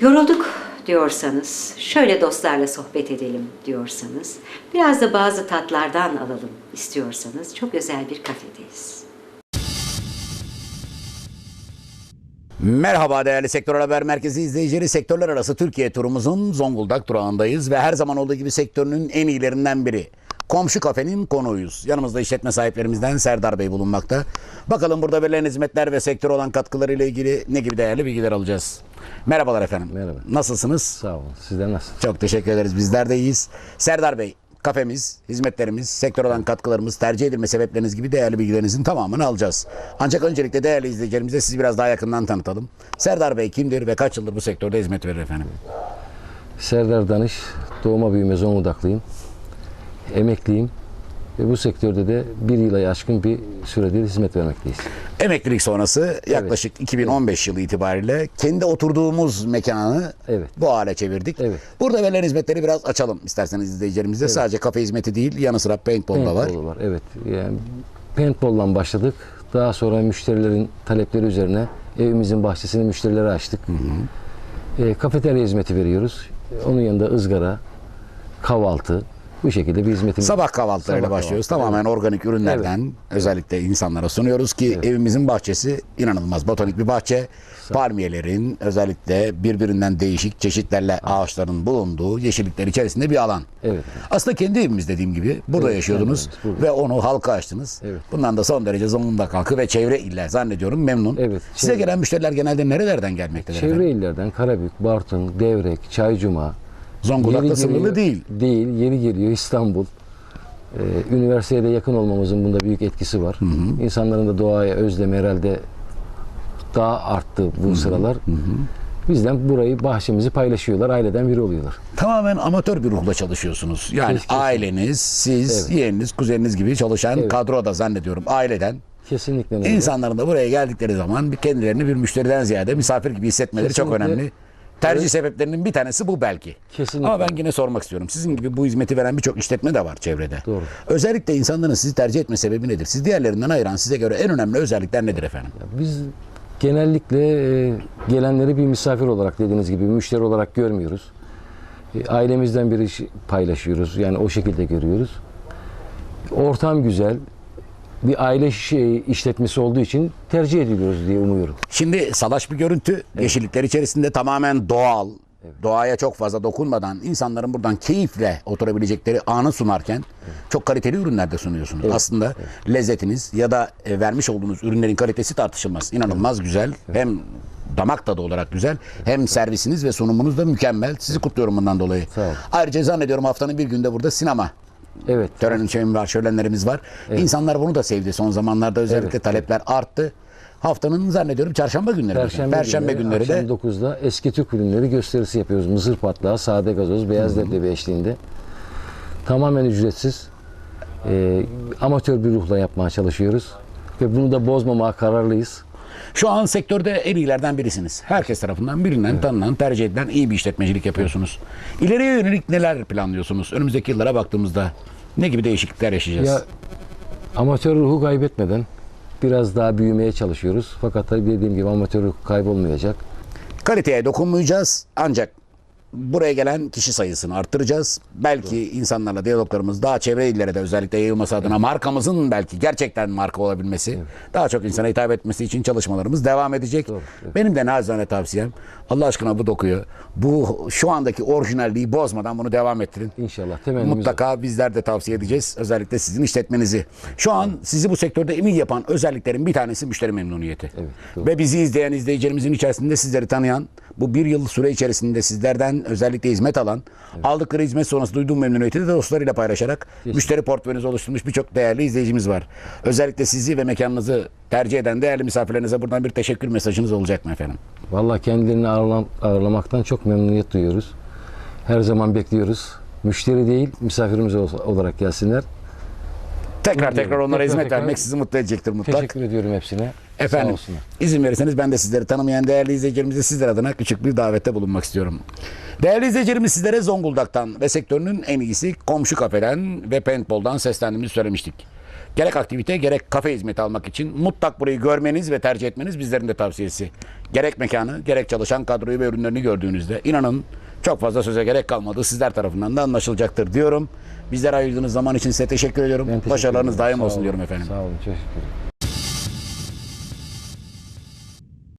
Yorulduk diyorsanız, şöyle dostlarla sohbet edelim diyorsanız, biraz da bazı tatlardan alalım istiyorsanız çok özel bir kafedeyiz. Merhaba değerli Sektör Haber Merkezi izleyicileri. Sektörler arası Türkiye turumuzun Zonguldak durağındayız ve her zaman olduğu gibi sektörünün en iyilerinden biri. Komşu kafenin konuğuyuz. Yanımızda işletme sahiplerimizden Serdar Bey bulunmakta. Bakalım burada verilen hizmetler ve sektör olan katkılarıyla ilgili ne gibi değerli bilgiler alacağız. Merhabalar efendim. Merhaba. Nasılsınız? Sağ olun. Sizler nasıl? Çok teşekkür ederiz. Bizler de iyiyiz. Serdar Bey, kafemiz, hizmetlerimiz, sektör olan katkılarımız, tercih edilme sebepleriniz gibi değerli bilgilerinizin tamamını alacağız. Ancak öncelikle değerli izleyicilerimize sizi biraz daha yakından tanıtalım. Serdar Bey kimdir ve kaç yıldır bu sektörde hizmet verir efendim? Serdar Danış, doğma büyüme Zonguldaklıyım. Emekliyim. Ve bu sektörde de bir yıla aşkın bir süredir hizmet vermekteyiz. Emeklilik sonrası yaklaşık 2015 yılı itibariyle kendi oturduğumuz mekanı Evet. bu hale çevirdik. Evet. Burada verilen hizmetleri biraz açalım isterseniz izleyicilerimize. Sadece kafe hizmeti değil yanı sıra paintball da var. Paintball var. Evet. Yani paintball'dan başladık. Daha sonra müşterilerin talepleri üzerine evimizin bahçesini müşterilere açtık. E, kafeterya hizmeti veriyoruz. Onun yanında ızgara, kahvaltı bu şekilde bir hizmetimiz Sabah kahvaltılarıyla Sabah başlıyoruz. kahvaltı, Tamamen organik ürünlerden özellikle insanlara sunuyoruz ki evimizin bahçesi inanılmaz botanik bir bahçe. Palmiyelerin özellikle birbirinden değişik çeşitlerle ağaçların bulunduğu yeşillikler içerisinde bir alan. Evet. Aslında kendi evimiz dediğim gibi burada Evet, yaşıyordunuz evimiz, burada. ve onu halka açtınız. Evet. Bundan da son derece Zonguldak halkı ve çevre iller zannediyorum memnun. Evet, Size çevre- gelen müşteriler genelde nerelerden gelmektedir efendim? Çevre illerden Karabük, Bartın, Devrek, Çaycuma, Zonguldak'ta Yeri sınırlı geliyor- değil. Değil. Yeri geliyor İstanbul. Ee, üniversiteye de yakın olmamızın bunda büyük etkisi var. İnsanların da doğaya özlemi herhalde daha arttı bu sıralar. Bizden burayı, bahçemizi paylaşıyorlar. Aileden biri oluyorlar. Tamamen amatör bir ruhla çalışıyorsunuz. Yani Kesinlikle. aileniz, siz, Evet. yeğeniniz, kuzeniniz gibi çalışan Evet. kadroda zannediyorum aileden. Kesinlikle öyle. İnsanların da buraya geldikleri zaman bir kendilerini bir müşteriden ziyade misafir gibi hissetmeleri çok Kesinlikle. önemli. Tercih Evet. sebeplerinin bir tanesi bu belki. Kesinlikle. Ama ben yine sormak istiyorum. Sizin gibi bu hizmeti veren birçok işletme de var çevrede. Doğru. Özellikle insanların sizi tercih etme sebebi nedir? Siz diğerlerinden ayıran size göre en önemli özellikler nedir efendim? Biz genellikle e, gelenleri bir misafir olarak dediğiniz gibi müşteri olarak görmüyoruz. E, ailemizden biri iş- paylaşıyoruz. Yani o şekilde görüyoruz. Ortam güzel. Bir aile şey, işletmesi olduğu için tercih ediliyoruz diye umuyorum. Şimdi salaş bir görüntü. Yeşillikler içerisinde tamamen doğal. Doğaya çok fazla dokunmadan insanların buradan keyifle oturabilecekleri anı sunarken çok kaliteli ürünler de sunuyorsunuz. Aslında lezzetiniz ya da e, vermiş olduğunuz ürünlerin kalitesi tartışılmaz. İnanılmaz güzel. Hem damak tadı olarak güzel hem servisiniz ve sunumunuz da mükemmel. Sizi kutluyorum bundan dolayı. Sağ olun. Ayrıca zannediyorum haftanın bir günde burada sinema Evet. törenin şeyim var, şölenlerimiz var. İnsanlar bunu da sevdi. Son zamanlarda özellikle Evet, talepler arttı. Haftanın zannediyorum çarşamba günleri. Perşembe, Perşembe günleri, de akşam 9'da eski Türk ürünleri gösterisi yapıyoruz. Mısır patlağı, sade gazoz, beyaz leblebi eşliğinde. Tamamen ücretsiz. e, amatör bir ruhla yapmaya çalışıyoruz. Ve bunu da bozmamaya kararlıyız. Şu an sektörde en iyilerden birisiniz. Herkes tarafından bilinen, tanınan, tercih edilen iyi bir işletmecilik yapıyorsunuz. İleriye yönelik neler planlıyorsunuz? Önümüzdeki yıllara baktığımızda ne gibi değişiklikler yaşayacağız? Ya amatör ruhu kaybetmeden biraz daha büyümeye çalışıyoruz. Fakat tabii dediğim gibi amatör ruh kaybolmayacak. Kaliteye dokunmayacağız ancak buraya gelen kişi sayısını arttıracağız. Belki insanlarla diyaloglarımız daha çevre illere de özellikle yayılması adına markamızın belki gerçekten marka olabilmesi, daha çok insana hitap etmesi için çalışmalarımız devam edecek. Doğru, evet. Benim de nacizane tavsiyem Allah aşkına bu dokuyu, bu şu andaki orijinalliği bozmadan bunu devam ettirin. İnşallah temennimiz. Mutlaka bizler de tavsiye edeceğiz. Özellikle sizin işletmenizi. Şu an sizi bu sektörde emin yapan özelliklerin bir tanesi müşteri memnuniyeti. Evet, doğru. Ve bizi izleyen izleyicilerimizin içerisinde sizleri tanıyan, bu bir yıl süre içerisinde sizlerden özellikle hizmet alan, aldıkları hizmet sonrası duyduğum memnuniyeti de dostlarıyla paylaşarak müşteri portföyünüzü oluşturmuş birçok değerli izleyicimiz var. Özellikle sizi ve mekanınızı tercih eden değerli misafirlerinize buradan bir teşekkür mesajınız olacak mı efendim? Vallahi kendilerini ağırlam- ağırlamaktan çok memnuniyet duyuyoruz. Her zaman bekliyoruz. Müşteri değil, misafirimiz ol- olarak gelsinler. Tekrar tekrar onlara Tekrar hizmet tekrar vermek sizi mutlu edecektir mutlak. Teşekkür ediyorum hepsine. Efendim izin verirseniz ben de sizleri tanımayan değerli izleyicilerimize sizler adına küçük bir davette bulunmak istiyorum. Değerli izleyicilerimiz sizlere Zonguldak'tan ve sektörünün en iyisi komşu kafeden ve paintball'dan seslendiğimizi söylemiştik. Gerek aktivite gerek kafe hizmeti almak için mutlak burayı görmeniz ve tercih etmeniz bizlerin de tavsiyesi. Gerek mekanı gerek çalışan kadroyu ve ürünlerini gördüğünüzde inanın çok fazla söze gerek kalmadı. Sizler tarafından da anlaşılacaktır diyorum. Bizlere ayırdığınız zaman için size teşekkür ediyorum. Ben teşekkür Başarılarınız ederim. daim Sağ olsun olun. diyorum efendim. Sağ olun. Teşekkür ederim.